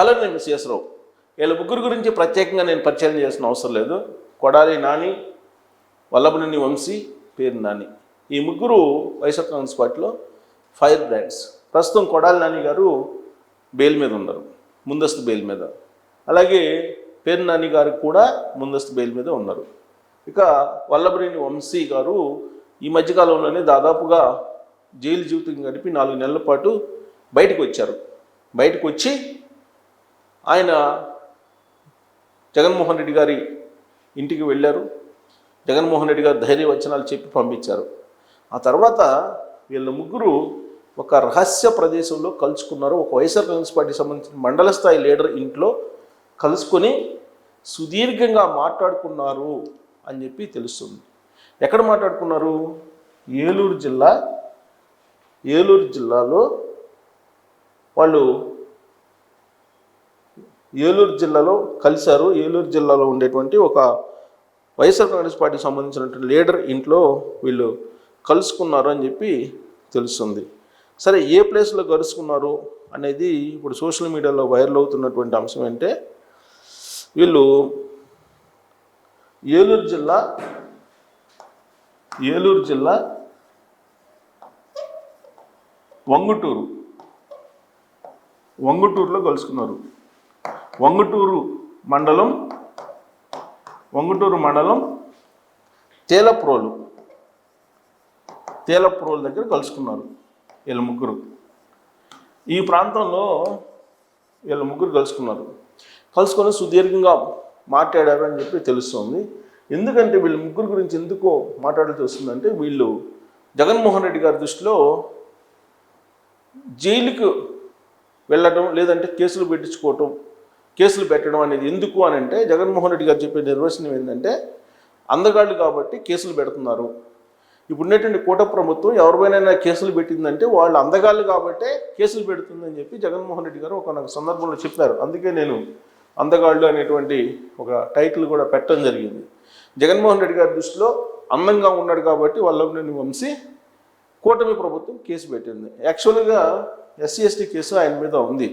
Hello నేను CS రావు. వీళ్ళ ముగ్గురు గురించి ప్రత్యేకంగా నేను పరిచయం చేసిన అవసరం లేదు. కొడాలి నాని వల్లభనేని వంశీ పేరు నాని. ఈ ముగ్గురు వైఎస్ఆర్ కాంగ్రెస్ పార్టీలో ఫైర్ బ్రాండ్స్. ప్రస్తుతం కొడాలి నాని గారు బెయిల్ మీద ఉన్నారు ముందస్తు బెయిల్ మీద. అలాగే పేరు నాని గారు కూడా ముందస్తు బెయిల్ మీద ఉన్నారు. ఇక వల్లభనేని వంశీ గారు ఈ మధ్యకాలంలోనే దాదాపుగా జైలు జీవితం గడిపి నాలుగు నెలల పాటు బయటకు వచ్చారు. బయటకు వచ్చి ఆయన జగన్మోహన్ రెడ్డి గారి ఇంటికి వెళ్ళారు. జగన్మోహన్ రెడ్డి గారు ధైర్యవచనాలు చెప్పి పంపించారు. ఆ తర్వాత వీళ్ళ ముగ్గురు ఒక రహస్య ప్రదేశంలో కలుసుకున్నారు. ఒక వైఎస్ఆర్ కాంగ్రెస్ పార్టీకి సంబంధించిన మండల స్థాయి లీడర్ ఇంట్లో కలుసుకొని సుదీర్ఘంగా మాట్లాడుకున్నారు అని చెప్పి తెలుస్తుంది. ఎక్కడ మాట్లాడుకున్నారు? ఏలూరు జిల్లా ఏలూరు జిల్లాలో వాళ్ళు ఏలూరు జిల్లాలో కలిశారు. ఏలూరు జిల్లాలో ఉండేటువంటి ఒక వైఎస్ఆర్ కాంగ్రెస్ పార్టీకి సంబంధించినటువంటి లీడర్ ఇంట్లో వీళ్ళు కలుసుకున్నారు అని చెప్పి తెలుస్తుంది. సరే ఏ ప్లేస్లో కలుసుకున్నారు అనేది ఇప్పుడు సోషల్ మీడియాలో వైరల్ అవుతున్నటువంటి అంశం అంటే వీళ్ళు ఏలూరు జిల్లా ఏలూరు జిల్లా వంగుటూరు వంగుటూరులో కలుసుకున్నారు. వంగుటూరు మండలం వంగటూరు మండలం తేలప్రోలు. తేలప్రోలు దగ్గర కలుసుకున్నారు వీళ్ళ ముగ్గురు. ఈ ప్రాంతంలో వీళ్ళ ముగ్గురు కలుసుకున్నారు. కలుసుకొని సుదీర్ఘంగా మాట్లాడారు అని చెప్పి తెలుస్తుంది. ఎందుకంటే వీళ్ళ ముగ్గురు గురించి ఎందుకో మాట్లాడాల్సి వస్తుందంటే వీళ్ళు జగన్మోహన్ రెడ్డి గారి దృష్టిలో జైలుకు వెళ్ళడం లేదంటే కేసులు పెట్టించుకోవటం కేసులు పెట్టడం అనేది ఎందుకు అని అంటే జగన్మోహన్ రెడ్డి గారు చెప్పే నిర్వచనం ఏంటంటే అందగాళ్ళు కాబట్టి కేసులు పెడుతున్నారు. ఇప్పుడు ఉన్నటువంటి కూట ప్రభుత్వం ఎవరిపైనైనా కేసులు పెట్టిందంటే వాళ్ళు అందగాళ్ళు కాబట్టే కేసులు పెడుతుందని చెప్పి జగన్మోహన్ రెడ్డి గారు ఒక నాకు సందర్భంలో చెప్పారు. అందుకే నేను అందగాళ్ళు అనేటువంటి ఒక టైటిల్ కూడా పెట్టడం జరిగింది. జగన్మోహన్ రెడ్డి గారి దృష్టిలో అందంగా ఉన్నాడు కాబట్టి వల్లభనేని వంశీ కూటమి ప్రభుత్వం కేసు పెట్టింది. యాక్చువల్గా ఎస్సీ ఎస్టీ కేసు ఆయన మీద ఉంది.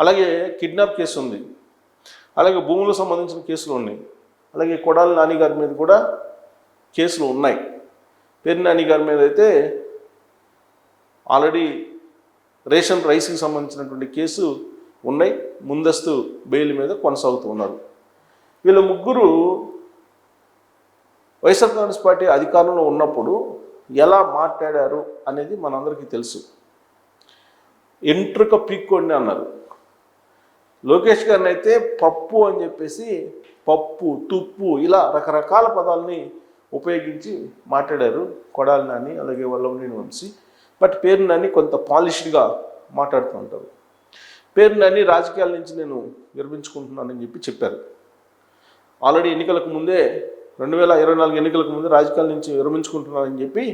అలాగే కిడ్నాప్ కేసు ఉంది. అలాగే భూములకు సంబంధించిన కేసులు ఉన్నాయి. అలాగే కొడాలి నాని గారి మీద కూడా కేసులు ఉన్నాయి. పేరు నాని గారి మీద అయితే ఆల్రెడీ రేషన్ రైస్కి సంబంధించినటువంటి కేసు ఉన్నాయి. ముందస్తు బెయిల్ మీద కొనసాగుతూ ఉన్నారు. వీళ్ళ ముగ్గురు వైఎస్ఆర్ కాంగ్రెస్ పార్టీ అధికారంలో ఉన్నప్పుడు ఎలా మాట్లాడారు అనేది మనందరికీ తెలుసు. ఎంట్రుక పీక్కోండి అన్నారు. లోకేష్ గారిని అయితే పప్పు అని చెప్పేసి పప్పు తుప్పు ఇలా రకరకాల పదాలని ఉపయోగించి మాట్లాడారు కొడాలి నాని అలాగే వల్లభనేని వంశీ. బట్ పేరు నాని కొంత పాలిష్డ్గా మాట్లాడుతూ ఉంటారు. పేరు నాని రాజకీయాల నుంచి నేను విరమించుకుంటున్నానని చెప్పి చెప్పారు. ఆల్రెడీ ఎన్నికలకు ముందే రెండు వేల ఇరవై నాలుగు ఎన్నికలకు ముందే రాజకీయాల నుంచి విరమించుకుంటున్నానని చెప్పి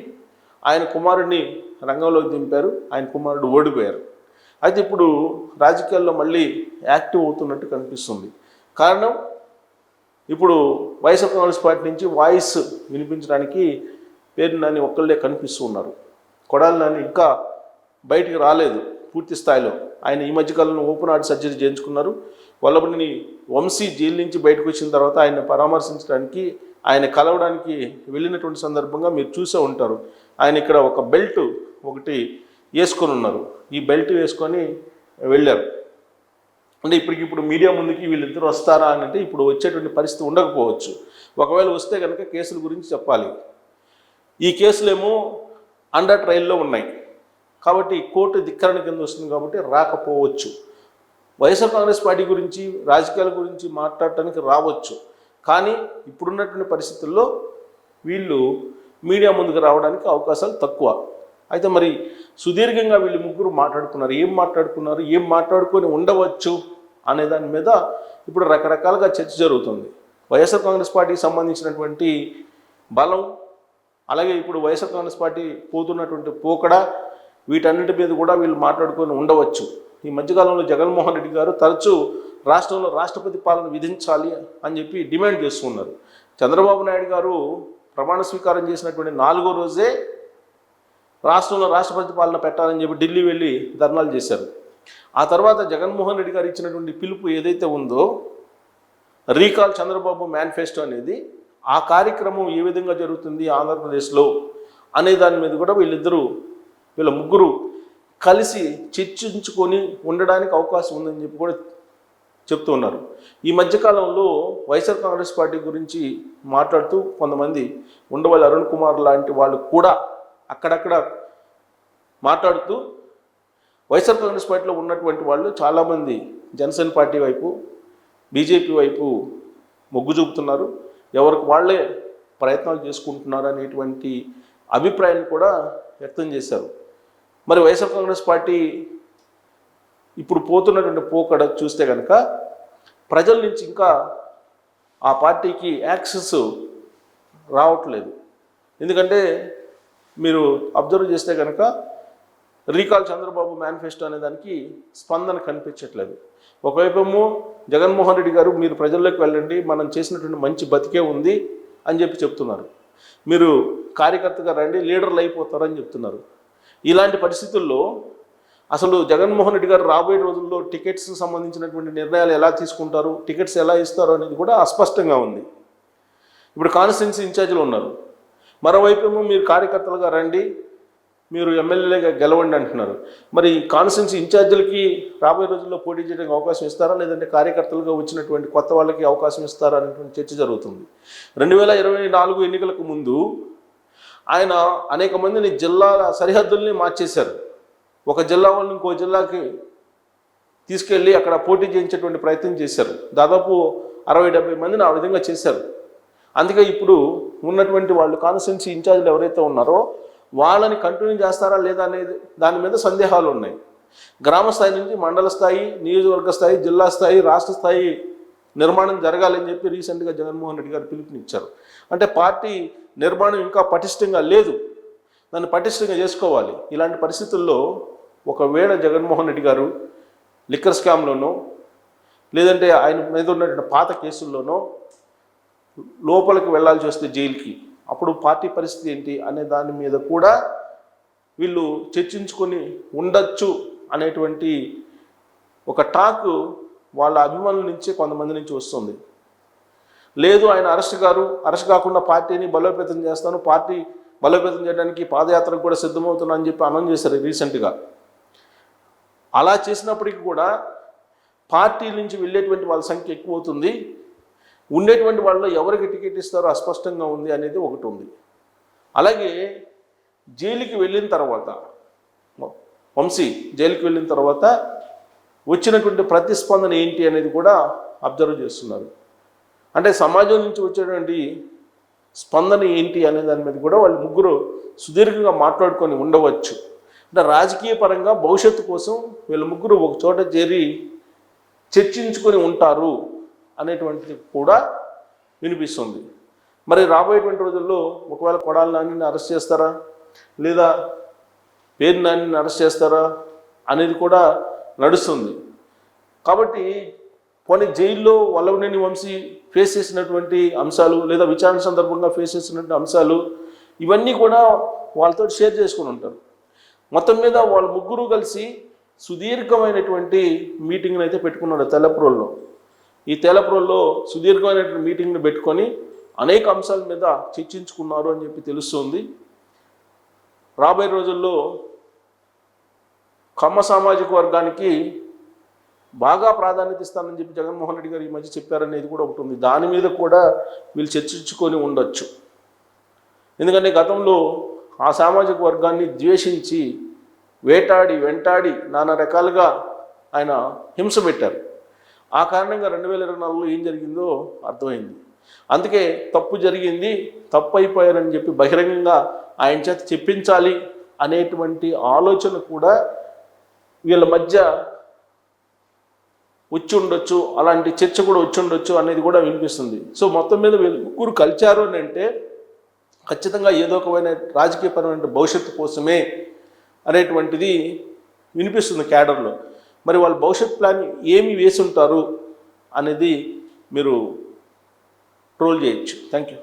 ఆయన కుమారుడిని రంగంలోకి దింపారు. ఆయన కుమారుడు ఓడిపోయారు. అయితే ఇప్పుడు రాజకీయాల్లో మళ్ళీ యాక్టివ్ అవుతున్నట్టు కనిపిస్తుంది. కారణం ఇప్పుడు వైఎస్ఆర్ కాంగ్రెస్ పార్టీ నుంచి వాయిస్ వినిపించడానికి పేరు నాని ఒక్కళ్ళే కనిపిస్తూ ఉన్నారు. కొడాలి నాని ఇంకా బయటికి రాలేదు పూర్తి స్థాయిలో. ఆయన ఈ మధ్యకాలంలో ఓపెన్ హార్ట్ సర్జరీ చేయించుకున్నారు. వల్లభనేని వంశీ జైలు నుంచి బయటకు వచ్చిన తర్వాత ఆయన పరామర్శించడానికి ఆయన కలవడానికి వెళ్ళినటువంటి సందర్భంగా మీరు చూసే ఉంటారు. ఆయన ఇక్కడ ఒక బెల్ట్ ఒకటి వేసుకొని ఉన్నారు. ఈ బెల్ట్ వేసుకొని వెళ్ళారు. అంటే ఇప్పటికిప్పుడు మీడియా ముందుకి వీళ్ళిద్దరు వస్తారా అని అంటే ఇప్పుడు వచ్చేటువంటి పరిస్థితి ఉండకపోవచ్చు. ఒకవేళ వస్తే కనుక కేసుల గురించి చెప్పాలి. ఈ కేసులేమో అండర్ ట్రయల్లో ఉన్నాయి. కాబట్టి కోర్టు ధిక్కరణ కింద వస్తుంది కాబట్టి రాకపోవచ్చు. వైఎస్ఆర్ కాంగ్రెస్ పార్టీ గురించి రాజకీయాల గురించి మాట్లాడటానికి రావచ్చు. కానీ ఇప్పుడున్నటువంటి పరిస్థితుల్లో వీళ్ళు మీడియా ముందుకు రావడానికి అవకాశాలు తక్కువ. అయితే మరి సుదీర్ఘంగా వీళ్ళు ముగ్గురు మాట్లాడుకున్నారు. ఏం మాట్లాడుకున్నారు? ఏం మాట్లాడుకొని ఉండవచ్చు అనే దాని మీద ఇప్పుడు రకరకాలుగా చర్చ జరుగుతుంది. వైఎస్ఆర్ కాంగ్రెస్ పార్టీకి సంబంధించినటువంటి బలం అలాగే ఇప్పుడు వైఎస్ఆర్ కాంగ్రెస్ పార్టీ పోతున్నటువంటి పోకడ వీటన్నిటి మీద కూడా వీళ్ళు మాట్లాడుకొని ఉండవచ్చు. ఈ మధ్యకాలంలో జగన్మోహన్ రెడ్డి గారు తరచూ రాష్ట్రంలో రాష్ట్రపతి పాలన విధించాలి అని చెప్పి డిమాండ్ చేస్తున్నారు చంద్రబాబు నాయుడు గారు ప్రమాణ స్వీకారం చేసినటువంటి నాలుగో రోజే రాష్ట్రంలో రాష్ట్రపతి పాలన పెట్టాలని చెప్పి ఢిల్లీ వెళ్ళి ధర్నాలు చేశారు. ఆ తర్వాత జగన్మోహన్ రెడ్డి గారు ఇచ్చినటువంటి పిలుపు ఏదైతే ఉందో రీకాల్ చంద్రబాబు మేనిఫెస్టో అనేది ఆ కార్యక్రమం ఏ విధంగా జరుగుతుంది ఆంధ్రప్రదేశ్లో అనే దాని మీద కూడా వీళ్ళిద్దరూ వీళ్ళ ముగ్గురు కలిసి చర్చించుకొని ఉండడానికి అవకాశం ఉందని చెప్పి కూడా చెప్తూ ఉన్నారు. ఈ మధ్యకాలంలో వైఎస్ఆర్ కాంగ్రెస్ పార్టీ గురించి మాట్లాడుతూ కొంతమంది ఉండవల్లి అరుణ్ కుమార్ లాంటి వాళ్ళు కూడా అక్కడక్కడ మాట్లాడుతూ వైఎస్ఆర్ కాంగ్రెస్ పార్టీలో ఉన్నటువంటి వాళ్ళు చాలామంది జనసేన పార్టీ వైపు బీజేపీ వైపు మొగ్గు చూపుతున్నారు. ఎవరికి వాళ్ళే ప్రయత్నాలు చేసుకుంటున్నారు అనేటువంటి అభిప్రాయాన్ని కూడా వ్యక్తం చేశారు. మరి వైఎస్ఆర్ కాంగ్రెస్ పార్టీ ఇప్పుడు పోతున్నటువంటి పోకడ చూస్తే కనుక ప్రజల నుంచి ఇంకా ఆ పార్టీకి యాక్సెస్ రావట్లేదు. ఎందుకంటే మీరు అబ్జర్వ్ చేస్తే కనుక రీకాల్ చంద్రబాబు మేనిఫెస్టో అనే దానికి స్పందన కనిపించట్లేదు. ఒకవైపేమో జగన్మోహన్ రెడ్డి గారు మీరు ప్రజల్లోకి వెళ్ళండి మనం చేసినటువంటి మంచి బతికే ఉంది అని చెప్పి చెప్తున్నారు. మీరు కార్యకర్తగా రండి లీడర్లు అయిపోతారని చెప్తున్నారు. ఇలాంటి పరిస్థితుల్లో అసలు జగన్మోహన్ రెడ్డి గారు రాబోయే రోజుల్లో టికెట్స్ సంబంధించినటువంటి నిర్ణయాలు ఎలా తీసుకుంటారు టికెట్స్ ఎలా ఇస్తారు అనేది కూడా అస్పష్టంగా ఉంది. ఇప్పుడు కాన్స్టిట్యున్సీ ఇన్ఛార్జీలు ఉన్నారు. మరోవైపు మీరు కార్యకర్తలుగా రండి మీరు ఎమ్మెల్యేగా గెలవండి అంటున్నారు. మరి కాన్స్టిట్యున్సీ ఇన్ఛార్జీలకి రాబోయే రోజుల్లో పోటీ చేయడానికి అవకాశం ఇస్తారా? లేదంటే కార్యకర్తలుగా వచ్చినటువంటి కొత్త వాళ్ళకి అవకాశం ఇస్తారా అనేటువంటి చర్చ జరుగుతుంది. రెండు వేల ఇరవై నాలుగు ఎన్నికలకు ముందు ఆయన అనేక మందిని జిల్లాల సరిహద్దుల్ని మార్చేశారు. ఒక జిల్లా వాళ్ళని ఇంకో జిల్లాకి తీసుకెళ్ళి అక్కడ పోటీ చేయించేటువంటి ప్రయత్నం చేశారు. దాదాపు అరవై డెబ్బై మందిని ఆ విధంగా చేశారు. అందుకే ఇప్పుడు ఉన్నటువంటి వాళ్ళు కాన్స్టిట్యున్సీ ఇన్ఛార్జీలు ఎవరైతే ఉన్నారో వాళ్ళని కంటిన్యూ చేస్తారా లేదా అనేది దాని మీద సందేహాలు ఉన్నాయి. గ్రామ స్థాయి నుంచి మండల స్థాయి నియోజకవర్గ స్థాయి జిల్లా స్థాయి రాష్ట్ర స్థాయి నిర్మాణం జరగాలని చెప్పి రీసెంట్గా జగన్మోహన్ రెడ్డి గారు పిలుపునిచ్చారు. అంటే పార్టీ నిర్మాణం ఇంకా పటిష్టంగా లేదు. దాన్ని పటిష్టంగా చేసుకోవాలి. ఇలాంటి పరిస్థితుల్లో ఒకవేళ జగన్మోహన్ రెడ్డి గారు లిక్కర్ స్కామ్లోనో లేదంటే ఆయన మీద ఉన్నటువంటి పాత కేసుల్లోనో లోపలికి వెళ్ళాల్సి వస్తే జైలుకి. అప్పుడు పార్టీ పరిస్థితి ఏంటి అనే దాని మీద కూడా వీళ్ళు చర్చించుకొని ఉండొచ్చు అనేటువంటి ఒక టాక్ వాళ్ళ అభిమానుల నుంచి కొంతమంది నుంచి వస్తుంది. లేదు ఆయన అరెస్ట్ గారు అరెస్ట్ కాకుండా పార్టీని బలోపేతం చేస్తాను పార్టీ బలోపేతం చేయడానికి పాదయాత్రకు కూడా సిద్ధమవుతున్నా అని చెప్పి అనౌన్స్ చేశారు రీసెంట్గా. అలా చేసినప్పటికీ కూడా పార్టీ నుంచి వెళ్ళేటువంటి వాళ్ళ సంఖ్య ఎక్కువ అవుతుంది. ఉండేటువంటి వాళ్ళలో ఎవరికి టికెట్ ఇస్తారో అస్పష్టంగా ఉంది అనేది ఒకటి ఉంది. అలాగే జైలుకి వెళ్ళిన తర్వాత వంశీ జైలుకి వెళ్ళిన తర్వాత వచ్చినటువంటి ప్రతిస్పందన ఏంటి అనేది కూడా అబ్జర్వ్ చేస్తున్నారు. అంటే సమాజం నుంచి వచ్చేటువంటి స్పందన ఏంటి అనే దాని మీద కూడా వాళ్ళు ముగ్గురు సుదీర్ఘంగా మాట్లాడుకొని ఉండవచ్చు. అంటే రాజకీయ పరంగా భవిష్యత్తు కోసం వీళ్ళ ముగ్గురు ఒక చోట చేరి చర్చించుకొని ఉంటారు. అనేటువంటిది కూడా వినిపిస్తుంది. మరి రాబోయేటువంటి రోజుల్లో ఒకవేళ కొడాలి నానిని అరెస్ట్ చేస్తారా? లేదా పేరు నానిని అరెస్ట్ చేస్తారా? అనేది కూడా నడుస్తుంది. కాబట్టి కొన్ని జైల్లో వల్లవనేని వంశీ ఫేస్ చేసినటువంటి అంశాలు లేదా విచారణ సందర్భంగా ఫేస్ చేసినటువంటి అంశాలు ఇవన్నీ కూడా వాళ్ళతో షేర్ చేసుకుని ఉంటారు. మొత్తం మీద వాళ్ళ ముగ్గురు కలిసి సుదీర్ఘమైనటువంటి మీటింగ్ని అయితే పెట్టుకున్నారు తెల్లప్రోల్లో ఈ తెల్లప్రోల్లో సుదీర్ఘమైనటువంటి మీటింగ్ని పెట్టుకొని అనేక అంశాల మీద చర్చించుకున్నారు అని చెప్పి తెలుస్తుంది. రాబోయే రోజుల్లో కమ్మ సామాజిక వర్గానికి బాగా ప్రాధాన్యత ఇస్తానని చెప్పి జగన్మోహన్ రెడ్డి గారు ఈ మధ్య చెప్పారనేది కూడా ఒకటి ఉంది. దాని మీద కూడా వీళ్ళు చర్చించుకొని ఉండొచ్చు. ఎందుకంటే గతంలో ఆ సామాజిక వర్గాన్ని ద్వేషించి వేటాడి వెంటాడి నానా రకాలుగా ఆయన హింస పెట్టారు. ఆ కారణంగా రెండు వేల ఇరవై నాలుగులో ఏం జరిగిందో అర్థమైంది. అందుకే తప్పు జరిగింది తప్పు అయిపోయారని చెప్పి బహిరంగంగా ఆయన చేత చెప్పించాలి అనేటువంటి ఆలోచన కూడా వీళ్ళ మధ్య వచ్చి ఉండొచ్చు అలాంటి చర్చ కూడా వచ్చి ఉండొచ్చు అనేది కూడా వినిపిస్తుంది. సో మొత్తం మీద వీళ్ళు ముగ్గురు కలిచారు అని అంటే ఖచ్చితంగా ఏదో ఒకమైన రాజకీయపరమైన భవిష్యత్తు కోసమే అనేటువంటిది వినిపిస్తుంది క్యాడర్లో. మరి వాళ్ళ భవిష్యత్ ప్లాన్ ఏమి వేసి ఉంటారు అనేది మీరు ట్రోల్ చేయొచ్చు. Thank you